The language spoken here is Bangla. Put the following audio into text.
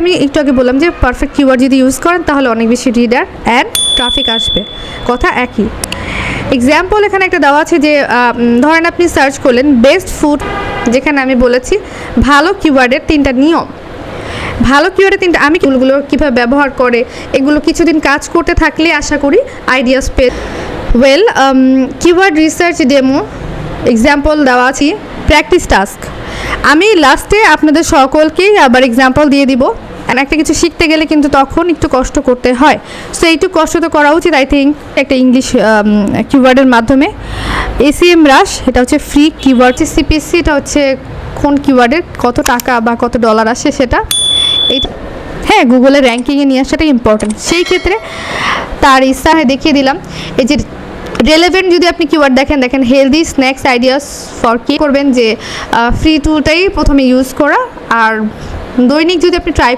আমি একটু আগে বললাম যে পারফেক্ট কিওয়ার্ড যদি ইউজ করেন, তাহলে অনেক বেশি রিডার অ্যান্ড ট্রাফিক আসবে। কথা একই। এক্সাম্পল এখানে একটা দেওয়া আছে যে ধরেন আপনি সার্চ করলেন বেস্ট ফুড যেখানে আমি বলেছি ভালো কিওয়ার্ডের তিনটা নিয়ম। ভালো কিওয়ার্ডের তিনটা, আমি এগুলো কীভাবে ব্যবহার করে, এগুলো কিছুদিন কাজ করতে থাকলে আশা করি ideas pay well keyword research demo example দেওয়া আছে প্র্যাকটিস টাস্ক আমি লাস্টে আপনাদের সকলকেই আবার এক্সাম্পল দিয়ে দিব। আর একটা কিছু শিখতে গেলে কিন্তু তখন একটু কষ্ট করতে হয়। সো একটু কষ্ট তো করা উচিত আই থিঙ্ক একটা ইংলিশ কিওয়ার্ডের মাধ্যমে। এসিএম রাশ এটা হচ্ছে ফ্রি কিওয়ার্ড সিপিএসসি এটা হচ্ছে কোন কিওয়ার্ডের কত টাকা বা কত ডলার আসে সেটা। এই হ্যাঁ গুগলে র্যাঙ্কিংয়ে নিয়ে আসাটাই ইম্পর্টেন্ট সেই ক্ষেত্রে তার ইচ্ছা দেখিয়ে দিলাম, এই যে রেলেভেন্ট যদি আপনি কিওয়ার্ড দেখেন দেখেন হেলদি স্ন্যাক্স আইডিয়াস ফর কি করবেন যে ফ্রি টুলটাই প্রথমে ইউজ করা। আর দৈনিক যদি আপনি ট্রাই